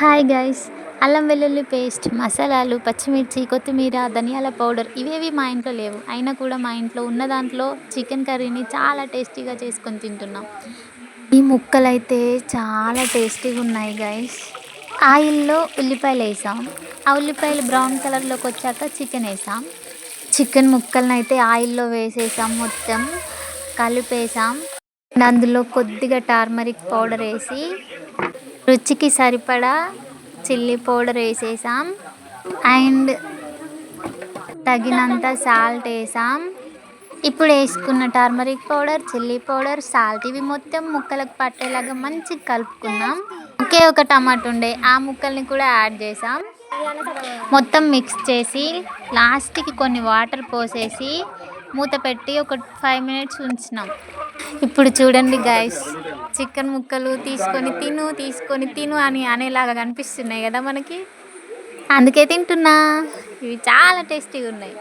Hi guys అల్లం వెల్లుల్లి paste మసాలాలు పచ్చిమిర్చి కొత్తిమీర ధనియాల పౌడర్ ఇవేవి మా ఇంట్లో లేవు. అయినా కూడా మా ఇంట్లో ఉన్న దాంట్లో చికెన్ కర్రీని చాలా టేస్టీగా చేసుకొని తింటున్నాం. ఈ ముక్కలు అయితే చాలా టేస్టీగా ఉన్నాయి గైస్ ఆయిల్లో ఉల్లిపాయలు వేసాం. ఆ ఉల్లిపాయలు బ్రౌన్ కలర్లోకి వచ్చాక చికెన్ వేసాం. చికెన్ ముక్కలను అయితే ఆయిల్లో వేసేసాం మొత్తం. కలిపేసాం. అందులో కొద్దిగా టార్మరిక్ పౌడర్ వేసి రుచికి సరిపడా చిల్లీ పౌడర్ వేసేసాం. అండ్ తగినంత సాల్ట్ వేసాం. ఇప్పుడు వేసుకున్న turmeric powder chilli powder salt ఇవి మొత్తం ముక్కలకు పట్టేలాగా మంచిగా కలుపుకున్నాం ఒకే ఒక టమాటో ఉండే ఆ ముక్కల్ని కూడా యాడ్ చేసాం. మొత్తం మిక్స్ చేసి లాస్ట్కి కొన్ని వాటర్ పోసేసి మూత పెట్టి ఒక ఫైవ్ మినిట్స్ ఉంచినాం. ఇప్పుడు చూడండి గైస్ చికెన్ ముక్కలు తీసుకొని తిను తీసుకొని తిను అని అనేలాగా కనిపిస్తున్నాయి కదా మనకి. అందుకే తింటున్నా. ఇవి చాలా టేస్టీగా ఉన్నాయి.